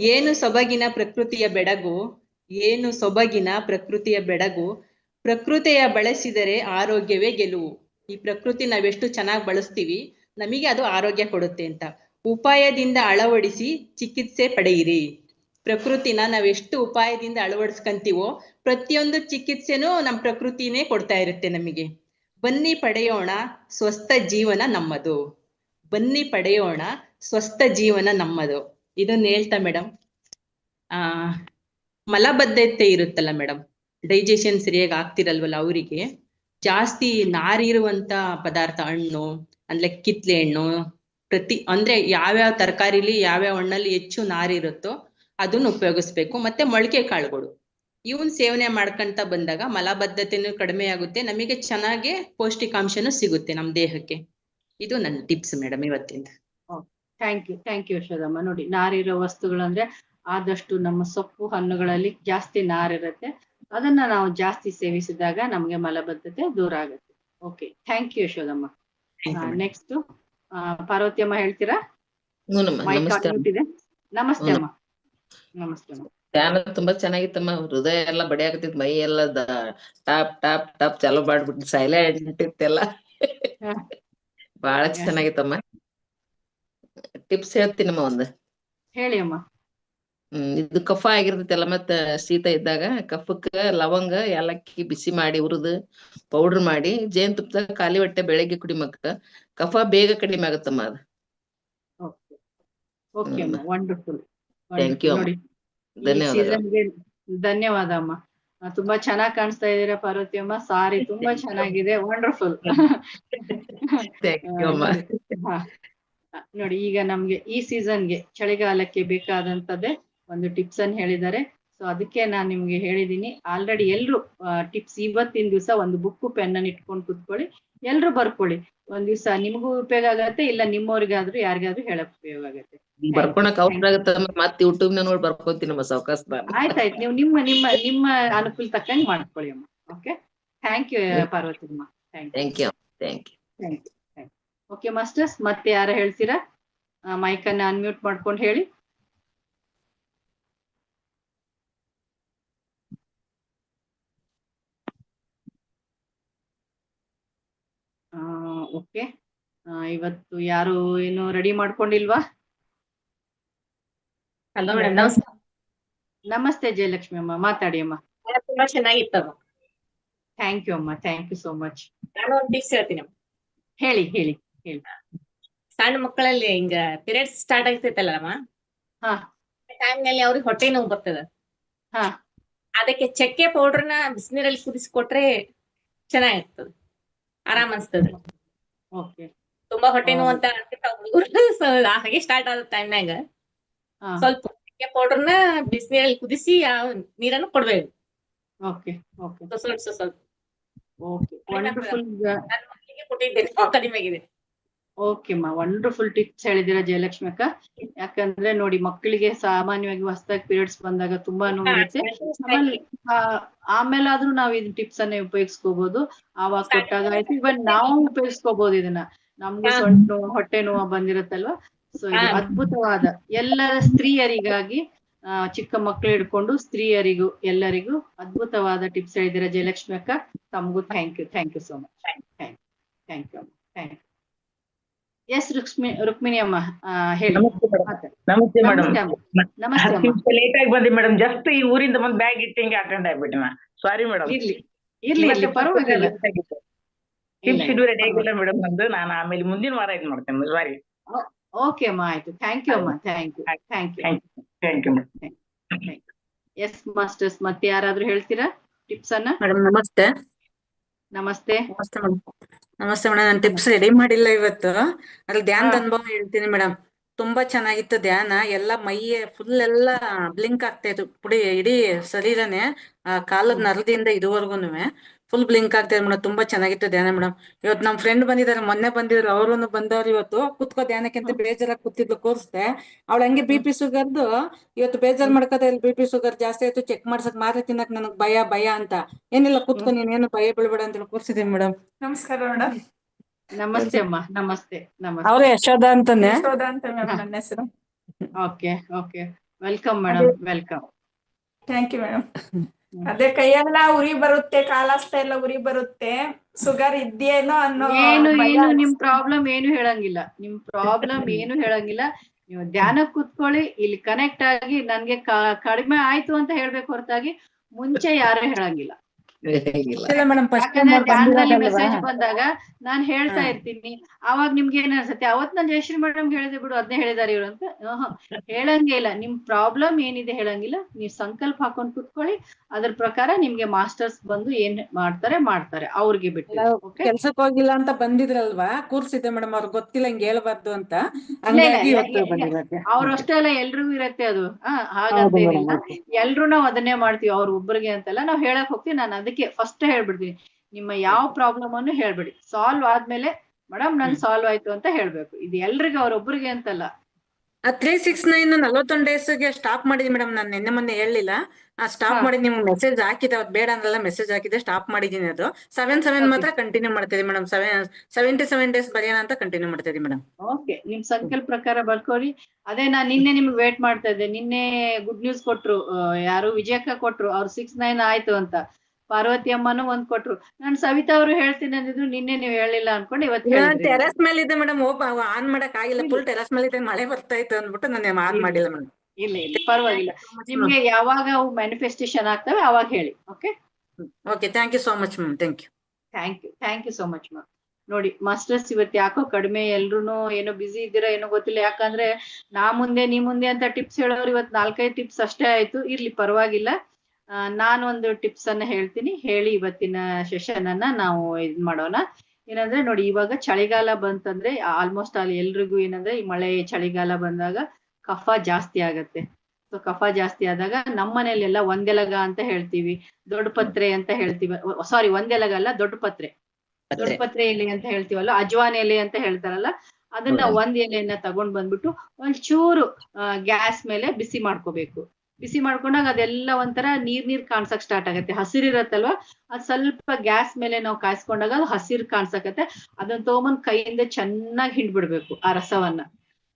C: ಏನು ಸೊಬಗಿನ ಪ್ರಕೃತಿಯ ಬೆಡಗು? ಏನು ಸೊಬಗಿನ ಪ್ರಕೃತಿಯ ಬೆಡಗು? ಪ್ರಕೃತಿಯ ಬಳಸಿದರೆ ಆರೋಗ್ಯವೇ ಗೆಲುವು. ಈ ಪ್ರಕೃತಿ ನಾವೆಷ್ಟು ಚೆನ್ನಾಗಿ ಬಳಸ್ತೀವಿ, ನಮಗೆ ಅದು ಆರೋಗ್ಯ ಕೊಡುತ್ತೆ ಅಂತ. ಉಪಾಯದಿಂದ ಅಳವಡಿಸಿ ಚಿಕಿತ್ಸೆ ಪಡೆಯಿರಿ. ಪ್ರಕೃತಿನ ನಾವೆಷ್ಟು ಉಪಾಯದಿಂದ ಅಳವಡಿಸ್ಕೊಂತೀವೋ, ಪ್ರತಿಯೊಂದು ಚಿಕಿತ್ಸೆನೂ ನಮ್ಮ ಪ್ರಕೃತಿನೇ ಕೊಡ್ತಾ ಇರುತ್ತೆ ನಮಗೆ. ಬನ್ನಿ ಪಡೆಯೋಣ, ಸ್ವಸ್ಥ ಜೀವನ ನಮ್ಮದು. ಬನ್ನಿ ಪಡೆಯೋಣ, ಸ್ವಸ್ಥ ಜೀವನ ನಮ್ಮದು. ಇದನ್ನ ಹೇಳ್ತಾ ಮೇಡಮ್ ಆ, ಮಲಬದ್ಧತೆ ಇರುತ್ತಲ್ಲ ಮೇಡಮ್ ಡೈಜೆಷನ್ ಸರಿಯಾಗಿ ಆಗ್ತಿರಲ್ವಲ್ಲ ಅವರಿಗೆ? ಜಾಸ್ತಿ ನಾರಿರುವಂತ ಪದಾರ್ಥ ಹಣ್ಣು, ಅಂದ್ರೆ ಕಿತ್ಲೆ ಹಣ್ಣು, ಪ್ರತಿ, ಅಂದ್ರೆ ಯಾವ್ಯಾವ ತರಕಾರಿಲಿ ಯಾವ್ಯಾವ ಹಣ್ಣಲ್ಲಿ ಹೆಚ್ಚು ನಾರಿರುತ್ತೋ ಅದನ್ನ ಉಪಯೋಗಿಸ್ಬೇಕು. ಮತ್ತೆ ಮೊಳಕೆ ಕಾಳುಗಳು. ಇವನ್ ಸೇವನೆ ಮಾಡ್ಕೊಂತ ಬಂದಾಗ ಮಲಬದ್ಧತೆನೂ ಕಡಿಮೆ ಆಗುತ್ತೆ. ನಮಗೆ ಚೆನ್ನಾಗಿ ಪೌಷ್ಟಿಕಾಂಶನೂ ಸಿಗುತ್ತೆ ನಮ್ಮ ದೇಹಕ್ಕೆ. ಇದು ನನ್ನ ಟಿಪ್ಸ್ ಮೇಡಮ್ ಇವತ್ತಿಂದ.
A: Thank you thank you Yashodamma ನೋಡಿ ನಾರಿರೋ ವಸ್ತುಗಳಂದ್ರೆ ಆದಷ್ಟು ನಮ್ಮ ಸೊಪ್ಪು ಹಣ್ಣುಗಳಲ್ಲಿ ಜಾಸ್ತಿ ನಾರಿರುತ್ತೆ. ಅದನ್ನ ನಾವು ಜಾಸ್ತಿ ಸೇವಿಸಿದಾಗ ನಮ್ಗೆ ಮಲಬದ್ಧತೆ ದೂರ ಆಗುತ್ತೆ. Okay thank you Yashodamma next Parvathiyamma ಹೇಳ್ತೀರಾ?
D: ನಮಸ್ತೆ.
A: ಅಮ್ಮ. ನಮಸ್ತೆ ಅಮ್ಮ.
D: ಧ್ಯಾನ ತುಂಬಾ ಚೆನ್ನಾಗಿತ್ತಮ್ಮ. ಹೃದಯ ಎಲ್ಲ ಬಡಿಯಾಕತ್ತಿತ್ ಮೈ ಎಲ್ಲ ಟಾಪ್ ಟಾಪ್ ಟಾಪ್ ಚಾಲೂ ಮಾಡ್ಬಿಟ್ಟು ಸೈಲೆಂಟ್ ಇತ್ತೆಲ್ಲ ಬಹಳ ಚೆನ್ನಾಗಿತ್ತಮ್ಮ. ಟಿಪ್ಸ್ ಹೇಳ್ತೀನಮ್ಮ ಒಂದ್.
A: ಹೇಳಿ ಅಮ್ಮ.
D: ಹ್ಮ್ ಇದು ಕಫ ಆಗಿರ್ತೈತಲ್ಲ ಮತ್ತ ಶೀತ ಇದ್ದಾಗ ಕಫಕ್ಕ ಲವಂಗ ಏಲಕ್ಕಿ ಬಿಸಿ ಮಾಡಿ ಹುರಿದು ಪೌಡರ್ ಮಾಡಿ ಜೇನುತುಪ್ಪದಾಗ ಖಾಲಿ ಹೊಟ್ಟೆ ಬೆಳಗ್ಗೆ ಕುಡಿಮಕ್ಕ ಕಫ ಬೇಗ ಕಡಿಮೆ ಆಗತ್ತಮ್ಮ ಅದು.
A: ಧನ್ಯವಾದ ಅಮ್ಮ. ತುಂಬಾ ಚೆನ್ನಾಗಿ ಕಾಣಿಸ್ತಾ ಇದ್ದೀರಾ ಪಾರ್ವತಿ ಅಮ್ಮ. ಸಾರಿ ತುಂಬಾ ಚೆನ್ನಾಗಿದೆ. ವಂಡರ್ಫುಲ್ ನೋಡಿ ಈಗ ನಮ್ಗೆ ಈ ಸೀಸನ್ಗೆ ಚಳಿಗಾಲಕ್ಕೆ ಬೇಕಾದಂತದ್ದೇ ಒಂದು ಟಿಪ್ಸ್ ಅನ್ನು ಹೇಳಿದ್ದಾರೆ. ಸೊ ಅದಕ್ಕೆ ನಾನು ನಿಮ್ಗೆ ಹೇಳಿದೀನಿ. ಆಲ್ರೆಡಿ ಎಲ್ರು ಟಿಪ್ಸ್ ಇವತ್ತಿನ ದಿವಸ ಒಂದು ಬುಕ್ ಪೆನ್ ಅನ್ನು ಇಟ್ಕೊಂಡು ಕುತ್ಕೊಳ್ಳಿ. ಎಲ್ರು ಬರ್ಕೊಳ್ಳಿ. ಒಂದ್ ದಿವಸ ನಿಮಗೂ ಉಪಯೋಗ ಆಗತ್ತೆ ಇಲ್ಲ ನಿಮ್ಮವ್ರಿಗಾದ್ರೂ ಯಾರಿಗಾದ್ರೂ ಹೇಳಕ್ ಉಪಯೋಗ ಆಗತ್ತೆ.
D: ಬರ್ಕೊಳಕ್ ಅವಸರ ಆಗತ್ತಮ್ಮ ಮತ್ತ್ ಯೂಟ್ಯೂಬ್ ನೋಡಿ ಸಾವಕಾಶ
A: ಆಯ್ತಾಯ್ತು. ನೀವು ನಿಮ್ಮ ನಿಮ್ಮ ನಿಮ್ಮ ಅನುಕೂಲ ತಕ್ಕಂಗೆ ಮಾಡ್ಕೊಳ್ಳಿ ಅಮ್ಮ. ಓಕೆ ಥ್ಯಾಂಕ್ ಯು ಪಾರ್ವತಿ ಅಮ್ಮ. Thank you
D: thank you thank you
A: okay masters ಮತ್ತೆ ಯಾರ ಹೇಳ್ತೀರಾ? ಮೈಕ್ ಅನ್ನ ಅನ್ಮ್ಯೂಟ್ ಮಾಡ್ಕೊಂಡು ಹೇಳಿ. ಓಕೆ ಇವತ್ತು ಯಾರು ಏನು ರೆಡಿ ಮಾಡ್ಕೊಂಡಿಲ್ವಾ?
E: ಹಲೋ ನಮಸ್ಕಾರ
A: ನಮಸ್ತೆ. ಜಯಲಕ್ಷ್ಮಿ ಅಮ್ಮ ಮಾತಾಡಿ ಅಮ್ಮ.
E: ತುಂಬಾ ಚೆನ್ನಾಗಿತ್ತಮ್ಮ
A: ಥ್ಯಾಂಕ್ ಯು ಅಮ್ಮ ಥ್ಯಾಂಕ್ ಯು ಸೋ ಮಚ್
E: ನಾನು ಒಂದು ಟಿಪ್ಸ್ ಹೇಳ್ತೀನಿ
A: ಹೇಳಿ ಹೇಳಿ.
E: ಸಣ್ಣ ಮಕ್ಕಳಲ್ಲಿ ಹಿಂಗ ಪೀರಿಯಡ್ಸ್ ಸ್ಟಾರ್ಟ್ ಆಗ್ತೈತಲ್ಲಮ್ಮ
A: ಹಾ.
E: ಟೈಮ್ನಲ್ಲಿ ಅವ್ರಿಗೆ ಹೊಟ್ಟೆ ನೋವು ಬರ್ತದ.
A: ಹಾ.
E: ಅದಕ್ಕೆ ಚಕ್ಕೆ ಪೌಡರ್ನ ಬಿಸಿನೀರಲ್ಲಿ ಕುದಿಸಿ ಕೊಟ್ರೆ ಚೆನ್ನಾಗಿರ್ತದ. ಆರಾಮ್ ಅನ್ಸ್ತದ. ತುಂಬಾ ಹೊಟ್ಟೆ ನೋವು ಅಂತ ಹುಡುಗರು. ಹಾಗೆ ಸ್ಟಾರ್ಟ್ ಆದ ಟೈಮ್ನಾಗ ಸ್ವಲ್ಪ ಚಕ್ಕೆ ಪೌಡರ್ನ ಬಿಸಿನೀರಲ್ಲಿ ಕುದಿಸಿ ಆ ನೀರನ್ನು ಕೊಡ್ಬೇಕು. ಸ್ವಲ್ಪ ಕೊಟ್ಟಿದ್ದೇನೆ. ಕಡಿಮೆ ಆಗಿದೆ.
A: ಓಕೆ ಅಮ್ಮ ವಂಡರ್ಫುಲ್ ಟಿಪ್ಸ್ ಹೇಳಿದಿರ ಜಯಲಕ್ಷ್ಮಿ ಅಕ್ಕ. ಯಾಕಂದ್ರೆ ನೋಡಿ ಮಕ್ಕಳಿಗೆ ಸಾಮಾನ್ಯವಾಗಿ ಹೊಸದಾಗಿ ಪೀರಿಯಡ್ಸ್ ಬಂದಾಗ ತುಂಬಾ ನೋವಿರುತ್ತೆ. ಆಮೇಲೆ ಆ- ಆಮೇಲಾದ್ರೂ ನಾವ್ ಇದ್ ಟಿಪ್ಸ್ ಅನ್ನೇ ಉಪಯೋಗಿಸ್ಕೋಬಹುದು ಆವಾಗ ಕೊಟ್ಟಾಗ ಆಯ್ತು ಇವನ್ ನಾವು ಉಪಯೋಗಿಸ್ಕೋಬಹುದು ಇದನ್ನ. ನಮ್ಗೂ. ಸೊಂಟ ನೋವು ಹೊಟ್ಟೆ ನೋವು ಬಂದಿರತ್ತಲ್ವಾ? ಸೊ ಇದು ಅದ್ಭುತವಾದ. ಎಲ್ಲರ ಸ್ತ್ರೀಯರಿಗಾಗಿ ಚಿಕ್ಕ ಮಕ್ಕಳು ಹಿಡ್ಕೊಂಡು ಸ್ತ್ರೀಯರಿಗೂ ಎಲ್ಲರಿಗೂ ಅದ್ಭುತವಾದ ಟಿಪ್ಸ್ ಹೇಳಿದಿರ ಜಯಲಕ್ಷ್ಮಿ ಅಕ್ಕ. ತಮಗೂ thank you thank you so much thank thank you thank you yes ರುಕ್ಷ್ಮಿ Rukmini ಅಮ್ಮ ಹೇಳಿ.
F: ನಮಸ್ತೆ ಮೇಡಮ್ ನಮಸ್ತೆ ಲೇಟ್ ಆಗಿ ಬಂದಿ ಮೇಡಮ್ ಜಸ್ಟ್ ಈ ಊರಿಂದ ಬಂದ್ ಬ್ಯಾಗ್ ಇಟ್ಟು ಹಿಂಗೆ ಹಾಕೊಂಡ್ ಆಗ್ಬಿಟ್ಟೆ ನಾ. ಸಾರಿ ಮೇಡಮ್
A: ಇರ್ಲಿ. ಇರ್ಲಿ ಪರವಾಗಿಲ್ಲ.
F: ಟಿಪ್ಸ್ ಇದು ರೆಡಿ ಆಗಿಲ್ಲ ಮೇಡಮ್ ನಂದು. ನಾನು ಆಮೇಲೆ ಮುಂದಿನ ವಾರ ಇದು ಮಾಡ್ತೇನೆ. ಸಾರಿ
A: ಓಕೆ ಅಮ್ಮ ಆಯ್ತು. ಥ್ಯಾಂಕ್ ಯು ಅಮ್ಮ. Thank you thank you
F: thank you thank you madam
A: yes masters ಮತ್ತೆ ಯಾರಾದ್ರೂ ಹೇಳ್ತೀರಾ? ಟಿಪ್ಸ್ ಅನ್ನ?
G: ಮೇಡಮ್ ನಮಸ್ತೆ.
A: ನಮಸ್ತೆ.
G: ನಮಸ್ತೆ ಮೇಡಮ್ ನಮಸ್ತೆ ಮೇಡಮ್ ನಾನು ಟಿಪ್ಸ್ ರೆಡಿ ಮಾಡಿಲ್ಲ ಇವತ್ತು. ಅದ್ರಲ್ಲಿ ಧ್ಯಾನದ ಅನುಭವ ಹೇಳ್ತೀನಿ ಮೇಡಮ್ ತುಂಬಾ ಚೆನ್ನಾಗಿತ್ತು ಧ್ಯಾನ. ಎಲ್ಲ ಮೈ ಫುಲ್ ಎಲ್ಲ ಬ್ಲಿಂಕ್ ಆಗ್ತಾ ಇತ್ತು. ಪುಡಿ ಇಡೀ ಶರೀರನೇ ಆ ಕಾಲದ ನರದಿಂದ ಇದುವರೆಗೂನುವೆ. ಫುಲ್ ಬ್ಲಿಂಕ್ ಆಗ್ತಾ ಇದೆ ಮೇಡಮ್ ತುಂಬಾ ಚೆನ್ನಾಗಿತ್ತು ಧ್ಯಾನ ಮೇಡಮ್. ಇವತ್ತು ನಮ್ ಫ್ರೆಂಡ್ ಬಂದಿದ್ದಾರೆ ಮೊನ್ನೆ ಬಂದಿದ್ರು ಅವ್ರು ಬಂದವ್ರು ಇವತ್ತು. ಕುತ್ಕೋ ಧ್ಯಾನಕ್ಕೆ ಅಂತ ಬೇಜಾರಾಗಿ ಕೂತಿದ್ಲು ಕೋರ್ಸ್ದೆ. ಅವಳು ಹಂಗೆ ಬಿ ಪಿ ಶುಗರ್ದು ಇವತ್ತು ಬೇಜಾರ್ ಮಾಡ್ಕೋತಾ ಇಲ್ಲಿ ಬಿ ಪಿ ಶುಗರ್ ಜಾಸ್ತಿ ಆಯ್ತು ಚೆಕ್ ಮಾಡ್ಸಕ್ ಮಾತ್ರ ತಿನ್ನಕ್ ನನಗ್ ಭಯ ಭಯ ಅಂತ. ಏನಿಲ್ಲ ಕುತ್ಕೋ ನೀನ್ ಏನು ಭಯ ಬೀಳ್ಬೇಡ ಅಂತ ಹೇಳಿ ಕೂರ್ಸಿದೀನಿ ಮೇಡಮ್.
H: ನಮಸ್ಕಾರ ಮೇಡಮ್.
A: ನಮಸ್ತೆ ಅಮ್ಮ ನಮಸ್ತೆ ನಮಸ್ತೆ.
G: ಅವ್ರೆ ಯಶೋಧ ಅಂತಾನೆ?
H: ಯಶೋಧ ಅಂತ ಮೇಡಮ್ ನನ್ನ ಹೆಸರು.
A: Okay okay. Welcome madam welcome
H: thank you madam. ಅದೇ ಕೈಯೆಲ್ಲ ಉರಿ ಬರುತ್ತೆ ಕಾಲಾಸ್ತ ಎಲ್ಲ ಉರಿ ಬರುತ್ತೆ. ಸುಗರ್ ಇದ್ದೇನೋ ಅನ್ನೋ
A: ಏನು ಏನು ನಿಮ್ ಪ್ರಾಬ್ಲಮ್ ಏನು ಹೇಳಂಗಿಲ್ಲ. ನಿಮ್ ಪ್ರಾಬ್ಲಮ್ ಏನು ಹೇಳಂಗಿಲ್ಲ. ನೀವು ಧ್ಯಾನ ಕೂತ್ಕೊಳ್ಳಿ ಇಲ್ಲಿ ಕನೆಕ್ಟ್ ಆಗಿ ನನ್ಗೆ ಕಡಿಮೆ ಆಯ್ತು ಅಂತ ಹೇಳ್ಬೇಕು ಹೊರತಾಗಿ ಮುಂಚೆ ಯಾರು ಹೇಳಂಗಿಲ್ಲ. ಬಂದಾಗ ನಾನ್ ಹೇಳ್ತಾ ಇರ್ತೀನಿ ಅವಾಗ ನಿಮ್ಗೆ ಏನ್ ಅನ್ಸುತ್ತೆ? ಅವತ್ ನಾನ್ ಜಯಶ್ರೀ ಮೇಡಮ್ ಹೇಳಿದೆ ಬಿಡು ಅದನ್ನೇ ಹೇಳಿದಾರೆ ಇವ್ರು ಅಂತ. ಹೇಳಂಗೇ ಇಲ್ಲ. ನಿಮ್ ಪ್ರಾಬ್ಲಮ್ ಏನಿದೆ ಹೇಳಂಗಿಲ್ಲ. ನೀವ್ ಸಂಕಲ್ಪ ಹಾಕೊಂಡ್ ಕುತ್ಕೊಳ್ಳಿ. ಅದ್ರ ಪ್ರಕಾರ ನಿಮ್ಗೆ ಮಾಸ್ಟರ್ಸ್ ಬಂದು ಏನ್ ಮಾಡ್ತಾರೆ ಮಾಡ್ತಾರೆ. ಅವ್ರಿಗೆ ಬಿಟ್ಟು.
G: ಕೆಲ್ಸಕ್ ಹೋಗಿಲ್ಲ ಅಂತ ಬಂದಿದ್ರಲ್ವಾ? ಕೂರ್ಸಿದ್ದೆ ಮೇಡಮ್ ಅವ್ರಿಗೆ ಗೊತ್ತಿಲ್ಲ ಹಿಂಗ್ ಹೇಳ್ಬಾರ್ದು ಅಂತ.
A: ಅವ್ರ ಅಷ್ಟೇ ಅಲ್ಲ ಎಲ್ರಿಗೂ ಇರತ್ತೆ ಅದು. ಹಾಗಂತ ಏನಿಲ್ಲ. ಎಲ್ರು ನಾವ್ ಅದನ್ನೇ ಮಾಡ್ತೀವಿ ಅವ್ರ ಒಬ್ಬರಿಗೆ ಅಂತಲ್ಲ. ನಾವ್ ಹೇಳಕ್ ಹೋಗ್ತೀವಿ ನಾನು ಅದಕ್ಕೆ ಫಸ್ಟ್ ಹೇಳ್ಬಿಡ್ತೀನಿ. ನಿಮ್ಮ ಯಾವ ಪ್ರಾಬ್ಲಮ್ ಅನ್ನು ಹೇಳ್ಬೇಡಿ. ಸಾಲ್ವ್ ಆದ್ಮೇಲೆ ಮೇಡಮ್ ನನ್ ಸಾಲ್ವ್ ಆಯ್ತು ಅಂತ ಹೇಳ್ಬೇಕು. ಇದು ಎಲ್ರಿಗೂ ಅವ್ರೊಬ್ರಿಗೆ ಅಂತಲ್ಲ.
G: ತ್ರೀ ಸಿಕ್ಸ್ ನೈನ್ ನಲ್ವತ್ತೊಂದು ಡೇಸ್ಗೆ ಸ್ಟಾಪ್ ಮಾಡಿದ್ವಿ ಮೇಡಮ್ ನಾನು ನಿನ್ನೆ ಮೊನ್ನೆ ಹೇಳಲಿಲ್ಲ. ಆ ಸ್ಟಾಪ್. ಮಾಡಿ ನಿಮ್ಗೆ ಮೆಸೇಜ್ ಹಾಕಿದೆ ಅವ್ ಬೇಡ ಅನ್ನಲ್ಲ ಮೆಸೇಜ್ ಹಾಕಿದೆ ಸ್ಟಾಪ್ ಮಾಡಿದೀನಿ ಅದು. Seven seven. ಮಾತ್ರ ಕಂಟಿನ್ಯೂ ಮಾಡ್ತಿದ್ದೆ madam seven seventy seven days ಬರೆಯೋಣ ಅಂತ ಕಂಟಿನ್ಯೂ ಮಾಡ್ತಿದ್ದೆ ಮೇಡಮ್
A: ಓಕೆ ನಿಮ್ ಸಂಕಲ್ಪ ಪ್ರಕಾರ ಬರ್ಕೋರಿ. ಅದೇ ನಾನು ನಿನ್ನೆ ನಿಮ್ಗೆ ವೇಟ್ ಮಾಡ್ತಾ ಇದ್ದೆ. ನಿನ್ನೆ ಗುಡ್ ನ್ಯೂಸ್ ಕೊಟ್ರು ಯಾರು ವಿಜಯಕ್ಕ ಕೊಟ್ರು ಅವ್ರು ಸಿಕ್ಸ್ ನೈನ್ ಆಯ್ತು ಅಂತ. ಪಾರ್ವತಿ ಅಮ್ಮನು ಒಂದ್ ಕೊಟ್ರು. ನಾನ್ ಸವಿತಾ ಅವರು ಹೇಳ್ತೀನಿ ಅಂದಿದ್ರು ನಿನ್ನೆ ನೀವು ಹೇಳಿಲ್ಲ ಅನ್ಕೊಂಡು ಇವತ್ತು
G: ಟೆರಸ್ ಮೇಲೆ ಇದೆ ಮೇಡಮ್ ಆನ್ ಮಾಡಕ್ ಆಗಿಲ್ಲ. ಫುಲ್ ಟೆರಸ್ ಮೇಲೆ ಇದೆ. ಮಳೆ ಬರ್ತಾ ಇತ್ತು ಅಂದ್ಬಿಟ್ಟು ನಾನು ಆನ್. ಮಾಡಿಲ್ಲ ಮೇಡಮ್
A: ಇಲ್ಲ ಇಲ್ಲ ಪರವಾಗಿಲ್ಲ. ನಿಮ್ಗೆ ಯಾವಾಗ ಅವು ಮ್ಯಾನಿಫೆಸ್ಟೇಷನ್ ಆಗ್ತವೆ ಅವಾಗ ಹೇಳಿ okay
G: okay thank you so much ma'am thank you
A: thank you thank you so much ma'am ನೋಡಿ ಮಾಸ್ಟರ್ಸ್ ಇವತ್ತು ಯಾಕೋ ಕಡಿಮೆ ಎಲ್ರು ಏನೋ ಬಿಸಿ ಇದ್ದೀರಾ ಏನೋ ಗೊತ್ತಿಲ್ಲ. ಯಾಕಂದ್ರೆ ನಾ ಮುಂದೆ ನೀ ಮುಂದೆ ಅಂತ ಟಿಪ್ಸ್ ಹೇಳೋರು ಇವತ್ತು ನಾಲ್ಕೈದು ಟಿಪ್ಸ್ ಅಷ್ಟೇ ಆಯ್ತು. ಇರ್ಲಿ ಪರವಾಗಿಲ್ಲ. ನಾನೊಂದು ಟಿಪ್ಸ್ ಅನ್ನ ಹೇಳ್ತೀನಿ. ಹೇಳಿ ಇವತ್ತಿನ ಸೆಷನ್ ಅನ್ನ ನಾವು ಇದ್ ಮಾಡೋಣ. ಏನಂದ್ರೆ ನೋಡಿ ಇವಾಗ ಚಳಿಗಾಲ ಬಂತಂದ್ರೆ ಆಲ್ಮೋಸ್ಟ್ ಅಲ್ಲಿ ಎಲ್ರಿಗೂ ಏನಂದ್ರೆ ಈ ಮಳೆ ಚಳಿಗಾಲ ಬಂದಾಗ ಕಫ ಜಾಸ್ತಿ ಆಗತ್ತೆ. ಸೊ ಕಫ ಜಾಸ್ತಿ ಆದಾಗ ನಮ್ಮನೇಲೆಲ್ಲ ಒಂದೆಲಗ ಅಂತ ಹೇಳ್ತೀವಿ. ದೊಡ್ಡ ಪತ್ರೆ ಅಂತ ಹೇಳ್ತೀವಿ ಸಾರಿ ಒಂದೆಲಗ ಅಲ್ಲ ದೊಡ್ಡ ಪತ್ರೆ. ದೊಡ್ಡ ಪತ್ರೆ ಎಲೆ ಅಂತ ಹೇಳ್ತೀವಲ್ಲ ಅಜ್ವಾನ್ ಎಲೆ ಅಂತ ಹೇಳ್ತಾರಲ್ಲ ಅದನ್ನ. ಒಂದ್ ಎಲೆಯನ್ನ ತಗೊಂಡ್ ಬಂದ್ಬಿಟ್ಟು ಒಂದ್ ಚೂರು ಗ್ಯಾಸ್ ಮೇಲೆ ಬಿಸಿ ಮಾಡ್ಕೋಬೇಕು. ಬಿಸಿ ಮಾಡ್ಕೊಂಡಾಗ ಅದೆಲ್ಲ ಒಂಥರ ನೀರ್ ನೀರ್ ಕಾಣ್ಸಕ್ ಸ್ಟಾರ್ಟ್ ಆಗತ್ತೆ. ಹಸಿರಿರತ್ತಲ್ವಾ ಅದ್ ಸ್ವಲ್ಪ ಗ್ಯಾಸ್ ಮೇಲೆ ನಾವು ಕಾಯಿಸ್ಕೊಂಡಾಗ ಅದು ಹಸಿರು ಕಾಣ್ಸಕತ್ತೆ. ಅದನ್ನ ತಗೊಂಬಂದ್ ಕೈಯಿಂದ ಚೆನ್ನಾಗಿ ಹಿಂಡ್ಬಿಡ್ಬೇಕು ಆ ರಸವನ್ನ.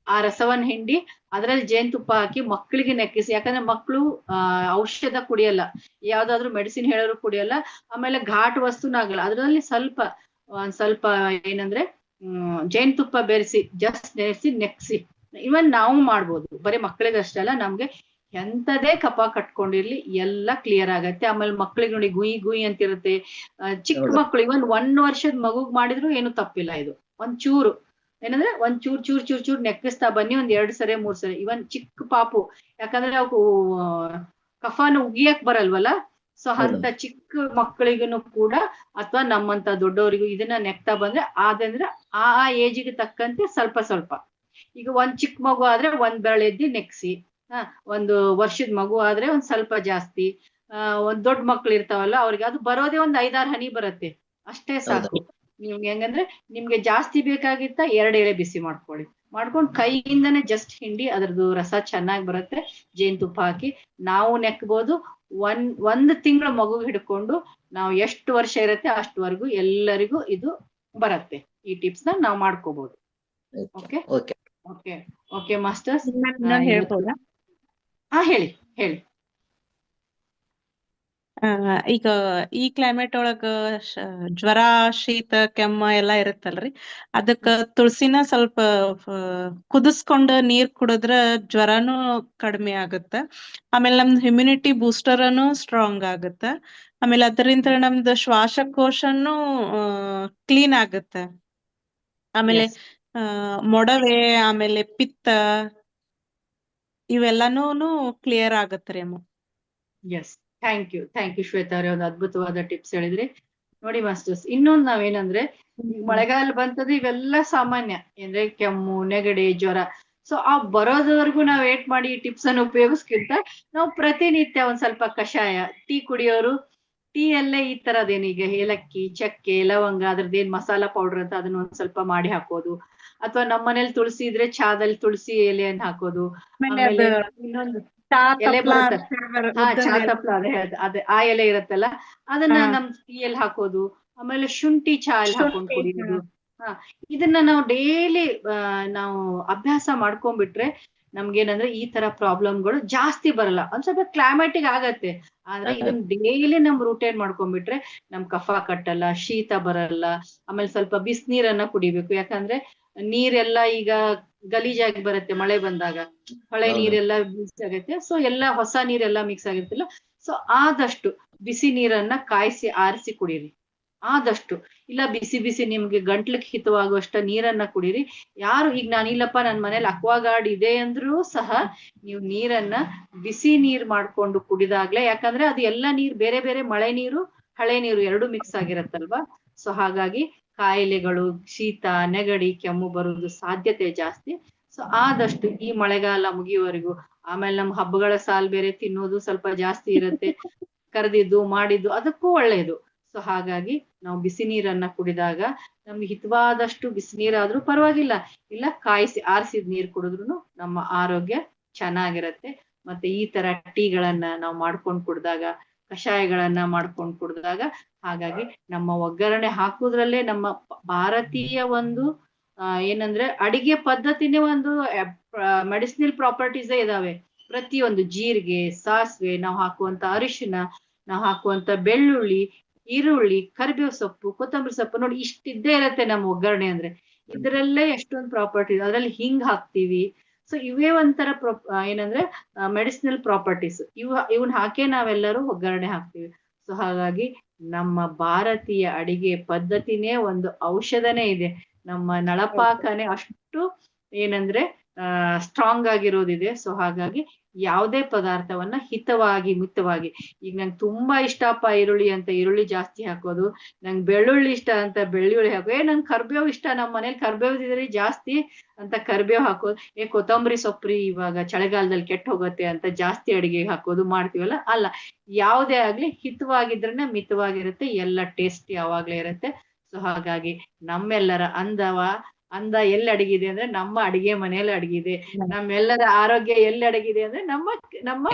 A: ಆ ರಸವನ್ನ ಹಿಂಡಿ ಅದ್ರಲ್ಲಿ ಜೇನುತುಪ್ಪ ಹಾಕಿ ಮಕ್ಕಳಿಗೆ ನೆಕ್ಕಿಸಿ. ಯಾಕಂದ್ರೆ ಮಕ್ಕಳು ಆ, ಔಷಧ ಕುಡಿಯಲ್ಲ. ಯಾವ್ದಾದ್ರು ಮೆಡಿಸಿನ್ ಹೇಳೋರು ಕುಡಿಯಲ್ಲ. ಆಮೇಲೆ ಘಾಟ್ ವಸ್ತುನ ಆಗಲ್ಲ. ಅದ್ರಲ್ಲಿ ಸ್ವಲ್ಪ, ಒಂದ್ ಸ್ವಲ್ಪ ಏನಂದ್ರೆ, ಹ್ಮ್, ಜೇನುತುಪ್ಪ ಬೆರೆಸಿ, ಜಸ್ಟ್ ನೆನೆಸಿ ನೆಕ್ಸಿ. ಇವನ್ ನಾವು ಮಾಡ್ಬೋದು. ಬರೀ ಮಕ್ಕಳಿಗೆ ಅಷ್ಟೇ ಅಲ್ಲ ನಮ್ಗೆ ಎಂತದೇ ಕಪ ಕಟ್ಕೊಂಡಿರ್ಲಿ ಎಲ್ಲ ಕ್ಲಿಯರ್ ಆಗತ್ತೆ. ಆಮೇಲೆ ಮಕ್ಳಿಗೆ ನೋಡಿ ಗುಯಿ ಗುಯಿ ಅಂತಿರುತ್ತೆ. ಚಿಕ್ಕ
D: ಮಕ್ಳಿಗೆ
A: ಮಕ್ಳು ಇವನ್ ಒಂದ್ ವರ್ಷದ ಮಗುಗ್ ಮಾಡಿದ್ರು ಏನು ತಪ್ಪಿಲ್ಲ ಇದು. ಒಂದ್ ಚೂರು. ಏನಂದ್ರೆ ಒಂದ್ ಚೂರ್ ಚೂರ್ ಚೂರ್ ಚೂರ್ ನೆಕ್ಕಿಸ್ತಾ ಬನ್ನಿ ಒಂದ್ ಎರಡ್ ಸರಿ ಮೂರ್ ಸರಿ. ಇವನ್ ಚಿಕ್ಕ ಪಾಪು. ಯಾಕಂದ್ರೆ ಅವು ಕಫಾನ ಉಗಿಯಕ್ ಬರಲ್ವಲ್ಲ? ಸೊ ಅಂತ ಚಿಕ್ಕ ಮಕ್ಕಳಿಗೂ ಕೂಡ ಅಥವಾ ನಮ್ಮಂತ ದೊಡ್ಡವರಿಗೂ ಇದನ್ನ ನೆಕ್ತಾ ಬಂದ್ರೆ ಆದಂದ್ರೆ ಆ ಆ ಏಜಿಗೆ ತಕ್ಕಂತೆ ಸ್ವಲ್ಪ ಸ್ವಲ್ಪ. ಈಗ ಒಂದ್ ಚಿಕ್ಕ ಮಗು ಆದ್ರೆ ಒಂದ್ ಬೆರಳೆದ್ದಿ ನೆಕ್ಸಿ. ಹ ಒಂದು ವರ್ಷದ ಮಗು ಆದ್ರೆ ಒಂದ್ ಸ್ವಲ್ಪ ಜಾಸ್ತಿ. ಆ ಒಂದ್ ದೊಡ್ಡ ಮಕ್ಳು ಇರ್ತಾವಲ್ಲ ಅವ್ರಿಗೆ ಅದು ಬರೋದೇ ಒಂದ್ ಐದಾರು ಹನಿ ಬರುತ್ತೆ. ಅಷ್ಟೇ ಸಾಕು. ನಿಮ್ಗೆ ಹೆಂಗಂದ್ರೆ ನಿಮ್ಗೆ ಜಾಸ್ತಿ ಬೇಕಾಗಿತ್ತ ಎರಡ್ ಎಳೆ ಬಿಸಿ ಮಾಡ್ಕೊಳ್ಳಿ. ಮಾಡ್ಕೊಂಡು ಕೈಯಿಂದನೇ ಜಸ್ಟ್ ಹಿಂಡಿ ಅದ್ರದ್ದು ರಸ ಚೆನ್ನಾಗಿ ಬರುತ್ತೆ. ಜೇನುತುಪ್ಪ ಹಾಕಿ ನಾವು ನೆಕ್ಬೋದು ಒಂದ್ ಒಂದ್ ತಿಂಗಳ ಮಗು ಹಿಡ್ಕೊಂಡು ನಾವು ಎಷ್ಟು ವರ್ಷ ಇರುತ್ತೆ ಅಷ್ಟವರೆಗೂ ಎಲ್ಲರಿಗೂ ಇದು ಬರುತ್ತೆ. ಈ ಟಿಪ್ಸ್ನ ನಾವು ಮಾಡ್ಕೋಬಹುದು okay
D: okay?
A: Okay. Okay masters. ಹಾ ಹೇಳಿ ಹೇಳಿ.
B: ಈಗ ಈ ಕ್ಲೈಮೇಟ್ ಒಳಗ ಶ- ಜ್ವರ ಶೀತ ಕೆಮ್ಮ ಎಲ್ಲಾ ಇರುತ್ತಲ್ರಿ. ಅದಕ್ಕ ತುಳಸಿನ ಸ್ವಲ್ಪ ಕುದಿಸ್ಕೊಂಡ ನೀರ್ ಕುಡಿದ್ರ ಜ್ವರನು ಕಡಿಮೆ ಆಗುತ್ತ. ಆಮೇಲೆ ನಮ್ದು ಇಮ್ಯುನಿಟಿ ಬೂಸ್ಟರ್ ಅನ್ನು ಸ್ಟ್ರಾಂಗ್ ಆಗುತ್ತ. ಆಮೇಲೆ ಅದರಿಂದ ನಮ್ದು ಶ್ವಾಸಕೋಶನು ಕ್ಲೀನ್ ಆಗುತ್ತ. ಆಮೇಲೆ ಮೊಡವೆ ಆಮೇಲೆ ಪಿತ್ತ ಇವೆಲ್ಲಾನು ಕ್ಲಿಯರ್ ಆಗತ್ರಿ ಅಮ್ಮ
A: yes thank you thank you Shwetha ಅವ್ರೆ ಒಂದು ಅದ್ಭುತವಾದ ಟಿಪ್ಸ್ ಹೇಳಿದ್ರಿ. ನೋಡಿ ಮಾಸ್ಟರ್ಸ್ ಇನ್ನೊಂದ್ ನಾವೇನಂದ್ರೆ ಮಳೆಗಾಲ ಬಂತಂದ್ರೆ ಇವೆಲ್ಲ ಸಾಮಾನ್ಯ ಅಂದ್ರೆ ಕೆಮ್ಮು, ನೆಗಡಿ, ಜ್ವರ. ಸೊ ಆ ಬರೋದವರೆಗೂ ನಾವ್ ವೇಟ್ ಮಾಡಿ ಈ ಟಿಪ್ಸ್ ಅನ್ನು ಉಪಯೋಗಿಸ್ಕಿಂತ ನಾವು ಪ್ರತಿನಿತ್ಯ ಒಂದ್ ಸ್ವಲ್ಪ ಕಷಾಯ, ಟೀ ಕುಡಿಯೋರು, ಟೀ ಅಲ್ಲೇ ಈ ತರದೇನೀಗ ಏಲಕ್ಕಿ, ಚಕ್ಕೆ, ಲವಂಗ, ಅದ್ರದ್ದೇನ್ ಮಸಾಲಾ ಪೌಡರ್ ಅಂತ ಅದನ್ನ ಒಂದ್ ಸ್ವಲ್ಪ ಮಾಡಿ ಹಾಕೋದು. ಅಥವಾ ನಮ್ಮ ಮನೇಲಿ ತುಳಸಿ ಇದ್ರೆ ಚಾದಲ್ಲಿ ತುಳಸಿ ಎಲೆಯನ್ನ ಹಾಕೋದು ಇನ್ನೊಂದು ಎಲೆ ಹಾ ಚಾ ತಪ್ಲ ಅದೇ ಅದೇ ಆ ಎಲೆ ಇರತ್ತಲ್ಲ ಅದನ್ನ. ನಮ್ ಟೀಯಲ್ಲಿ ಹಾಕೋದು ಆಮೇಲೆ ಶುಂಠಿ ಚಾ ಅಲ್ಲಿ ಹಾಕೊಂಡು ಕುಡಿಯೋದು ಹಾ. ಇದನ್ನ ನಾವು ಡೈಲಿ ನಾವು ಅಭ್ಯಾಸ ಮಾಡ್ಕೊಂಡ್ಬಿಟ್ರೆ ನಮ್ಗೇನಂದ್ರೆ ಈ ತರ ಪ್ರಾಬ್ಲಮ್ಗಳು ಜಾಸ್ತಿ ಬರಲ್ಲ. ಒಂದ್ ಸ್ವಲ್ಪ ಕ್ಲೈಮ್ಯಾಟಿಕ್ ಆಗತ್ತೆ ಆದ್ರೆ ಇದನ್ನ ಡೈಲಿ ನಮ್ ರೂಟೇನ್ ಮಾಡ್ಕೊಂಡ್ಬಿಟ್ರೆ ನಮ್ ಕಫ ಕಟ್ಟಲ್ಲ ಶೀತ ಬರಲ್ಲ ಆಮೇಲೆ ಸ್ವಲ್ಪ ಬಿಸಿನೀರನ್ನ ಕುಡಿಬೇಕು. ಯಾಕಂದ್ರೆ ನೀರೆಲ್ಲ ಈಗ ಗಲೀಜಾಗಿ ಬರುತ್ತೆ ಮಳೆ ಬಂದಾಗ. ಹೊಳೆ. ನೀರೆಲ್ಲ ಮಿಕ್ಸ್ ಆಗುತ್ತೆ. ಸೊ ಎಲ್ಲ ಹೊಸ ನೀರೆಲ್ಲ ಮಿಕ್ಸ್ ಆಗಿರುತ್ತಲ್ಲ ಸೊ ಆದಷ್ಟು ಬಿಸಿ ನೀರನ್ನ ಕಾಯಿಸಿ ಆರಿಸಿ ಕುಡೀರಿ. ಆದಷ್ಟು. ಇಲ್ಲ ಬಿಸಿ ಬಿಸಿ ನಿಮ್ಗೆ ಗಂಟ್ಲಿಗೆ ಹಿತವಾಗುವಷ್ಟ ನೀರನ್ನ ಕುಡೀರಿ. ಯಾರು ಈಗ ನಾನು ಇಲ್ಲಪ್ಪ ನನ್ ಮನೇಲಿ ಅಕ್ವಾಗಾರ್ಡ್ ಇದೆ ಅಂದ್ರೂ ಸಹ ನೀವು ನೀರನ್ನ ಬಿಸಿ ನೀರ್ ಮಾಡ್ಕೊಂಡು ಕುಡಿದಾಗ್ಲೇ ಯಾಕಂದ್ರೆ ಅದು ಎಲ್ಲ ನೀರ್ ಬೇರೆ ಬೇರೆ ಮಳೆ ನೀರು ಹಳೆ ನೀರು ಎರಡು ಮಿಕ್ಸ್ ಆಗಿರತ್ತಲ್ವಾ? ಸೊ ಹಾಗಾಗಿ ಕಾಯಿಲೆಗಳು, ಶೀತ, ನೆಗಡಿ, ಕೆಮ್ಮು ಬರುವುದು ಸಾಧ್ಯತೆ ಜಾಸ್ತಿ. ಸೊ ಆದಷ್ಟು ಈ ಮಳೆಗಾಲ ಮುಗಿಯುವವರೆಗೂ ಆಮೇಲೆ ನಮ್ ಹಬ್ಬಗಳ ಸಾಲ್ ಬೇರೆ ತಿನ್ನೋದು ಸ್ವಲ್ಪ ಜಾಸ್ತಿ ಇರುತ್ತೆ. ಕರೆದಿದ್ದು, ಮಾಡಿದ್ದು ಅದಕ್ಕೂ ಒಳ್ಳೇದು. ಸೊ ಹಾಗಾಗಿ ನಾವು ಬಿಸಿ ನೀರನ್ನ ಕುಡಿದಾಗ ನಮ್ಗೆ ಹಿತವಾದಷ್ಟು ಬಿಸಿ ನೀರಾದ್ರೂ ಪರವಾಗಿಲ್ಲ. ಇಲ್ಲ, ಕಾಯಿಸಿ, ಆರಿಸಿದ ನೀರು ಕುಡಿದ್ರು ನಮ್ಮ ಆರೋಗ್ಯ ಚೆನ್ನಾಗಿರತ್ತೆ. ಮತ್ತೆ ಈ ತರ ಟೀಗಳನ್ನ ನಾವು ಮಾಡ್ಕೊಂಡು ಕುಡ್ದಾಗ ಕಷಾಯಗಳನ್ನ ಮಾಡ್ಕೊಂಡು ಕುಡ್ದಾಗ ಹಾಗಾಗಿ ನಮ್ಮ ಒಗ್ಗರಣೆ ಹಾಕುದ್ರಲ್ಲೇ ನಮ್ಮ ಭಾರತೀಯ ಒಂದು ಏನಂದ್ರೆ ಅಡಿಗೆ ಪದ್ಧತಿನೇ ಒಂದು ಮೆಡಿಸಿನಲ್ ಪ್ರಾಪರ್ಟೀಸ್ ಇದಾವೆ. ಪ್ರತಿಯೊಂದು ಜೀರಿಗೆ, ಸಾಸಿವೆ, ನಾವು ಹಾಕುವಂತ ಅರಿಶಿನ, ನಾವು ಹಾಕುವಂತ ಬೆಳ್ಳುಳ್ಳಿ, ಈರುಳ್ಳಿ, ಕರಿಬೇವು ಸೊಪ್ಪು, ಕೊತ್ತಂಬರಿ ಸೊಪ್ಪು ನೋಡಿ ಇಷ್ಟಿದ್ದೇ ಇರತ್ತೆ ನಮ್ಮ ಒಗ್ಗರಣೆ ಅಂದ್ರೆ. ಇದರಲ್ಲೇ ಎಷ್ಟೊಂದು ಪ್ರಾಪರ್ಟಿ ಅದ್ರಲ್ಲಿ ಹಿಂಗ್ ಹಾಕ್ತಿವಿ. ಸೊ ಇವೇ ಒಂಥರ ಪ್ರೊ ಏನಂದ್ರೆ ಮೆಡಿಸಿನಲ್ ಪ್ರಾಪರ್ಟೀಸ್ ಇವ್, ಇವನ್ ಹಾಕೇ ನಾವೆಲ್ಲರೂ ಒಗ್ಗರಣೆ ಹಾಕ್ತಿವಿ. ಸೊ ಹಾಗಾಗಿ ನಮ್ಮ ಭಾರತೀಯ ಅಡಿಗೆ ಪದ್ಧತಿನೇ ಒಂದು ಔಷಧನೇ ಇದೆ. ನಮ್ಮ ನಳಪಾಕನೆ ಅಷ್ಟು ಏನಂದ್ರೆ, ಆ ಸ್ಟ್ರಾಂಗ್ ಆಗಿರೋದಿದೆ. ಸೊ ಹಾಗಾಗಿ ಯಾವುದೇ ಪದಾರ್ಥವನ್ನ ಹಿತವಾಗಿ, ಮಿತವಾಗಿ. ಈಗ ನಂಗೆ ತುಂಬಾ ಇಷ್ಟಪ್ಪ ಈರುಳ್ಳಿ ಅಂತ ಈರುಳ್ಳಿ ಜಾಸ್ತಿ ಹಾಕೋದು. ನಂಗೆ ಬೆಳ್ಳುಳ್ಳಿ ಇಷ್ಟ ಅಂತ ಬೆಳ್ಳುಳ್ಳಿ ಹಾಕೋ ಏ, ನಂಗೆ ಕರ್ಬೇವು ಇಷ್ಟ ನಮ್ಮ ಮನೇಲಿ ಕರ್ಬೇವ್ದಿದ್ರೆ ಜಾಸ್ತಿ ಅಂತ ಕರ್ಬೇವು ಹಾಕೋದು. ಏ, ಕೊತ್ತಂಬರಿ ಸೊಪ್ರಿ ಇವಾಗ ಚಳಿಗಾಲದಲ್ಲಿ ಕೆಟ್ಟ ಹೋಗುತ್ತೆ ಅಂತ ಜಾಸ್ತಿ ಅಡಿಗೆ ಹಾಕೋದು ಮಾಡ್ತೀವಲ್ಲ? ಅಲ್ಲ, ಯಾವುದೇ ಆಗ್ಲಿ ಹಿತವಾಗಿದ್ರೆ ಮಿತವಾಗಿರುತ್ತೆ, ಎಲ್ಲ ಟೇಸ್ಟ್ ಯಾವಾಗ್ಲೇ ಇರುತ್ತೆ. ಸೊ, ಹಾಗಾಗಿ ನಮ್ಮೆಲ್ಲರ ಅಂದವ ಅಂದ ಎಲ್ಲಿ ಅಡಗಿದೆ ಅಂದ್ರೆ ನಮ್ಮ ಅಡಿಗೆ ಮನೆಯಲ್ಲಿ ಅಡಗಿದೆ. ನಮ್ಮೆಲ್ಲರ ಆರೋಗ್ಯ ಎಲ್ಲಿ ಅಡಗಿದೆ ಅಂದ್ರೆ ನಮ್ಮ ನಮ್ಮ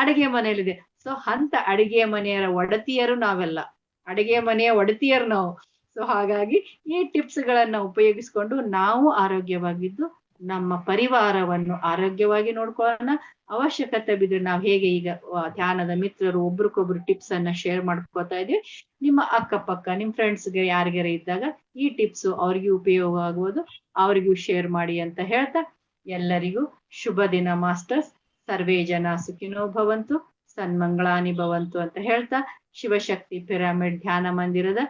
A: ಅಡಿಗೆ ಮನೆಯಲ್ಲಿದೆ. ಸೊ ಅಂತ ಅಡಿಗೆ ಮನೆಯರ ಒಡತಿಯರು ನಾವೆಲ್ಲ. ಅಡಿಗೆ ಮನೆಯ ಒಡತಿಯರು ನಾವು. ಸೊ ಹಾಗಾಗಿ ಈ ಟಿಪ್ಸ್ ಗಳನ್ನ ಉಪಯೋಗಿಸ್ಕೊಂಡು ನಾವು ಆರೋಗ್ಯವಾಗಿದ್ದು ನಮ್ಮ ಪರಿವಾರವನ್ನು ಆರೋಗ್ಯವಾಗಿ ನೋಡ್ಕೊಳ್ಳೋಣ. ಅವಶ್ಯಕತೆ ಬಿದ್ರೆ ನಾವು ಹೇಗೆ ಈಗ ಧ್ಯಾನದ ಮಿತ್ರರು ಒಬ್ರಿಗೊಬ್ರು ಟಿಪ್ಸ್ ಅನ್ನ ಶೇರ್ ಮಾಡ್ಕೋತಾ ಇದೀವಿ. ನಿಮ್ಮ ಅಕ್ಕಪಕ್ಕ, ನಿಮ್ ಫ್ರೆಂಡ್ಸ್ಗೆ ಯಾರಿಗಾರ ಇದ್ದಾಗ ಈ ಟಿಪ್ಸ್ ಅವ್ರಿಗೆ ಉಪಯೋಗ ಆಗುವುದು. ಅವ್ರಿಗೂ ಶೇರ್ ಮಾಡಿ ಅಂತ ಹೇಳ್ತಾ ಎಲ್ಲರಿಗೂ ಶುಭ ದಿನ ಮಾಸ್ಟರ್ಸ್. ಸರ್ವೇ ಜನ ಸುಖಿನೋ ಭವಂತು, ಸನ್ಮಂಗಳಾನಿ ಭವಂತು ಅಂತ ಹೇಳ್ತಾ ಶಿವಶಕ್ತಿ ಪಿರಮಿಡ್ ಧ್ಯಾನ ಮಂದಿರದ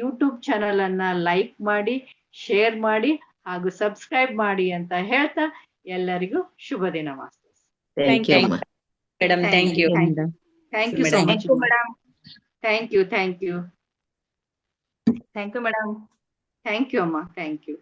A: ಯೂಟ್ಯೂಬ್ ಚಾನಲ್ ಅನ್ನ ಲೈಕ್ ಮಾಡಿ ಶೇರ್ ಮಾಡಿ. ಹಾಗೂ ಸಬ್ಸ್ಕ್ರೈಬ್ ಮಾಡಿ ಅಂತ ಹೇಳ್ತಾ ಎಲ್ಲರಿಗೂ ಶುಭ ದಿನ masters
D: thank you
C: madam thank you
A: thank you so. Much thank you thank you
E: thank you madam
A: thank you ಅಮ್ಮ ಥ್ಯಾಂಕ್ ಯು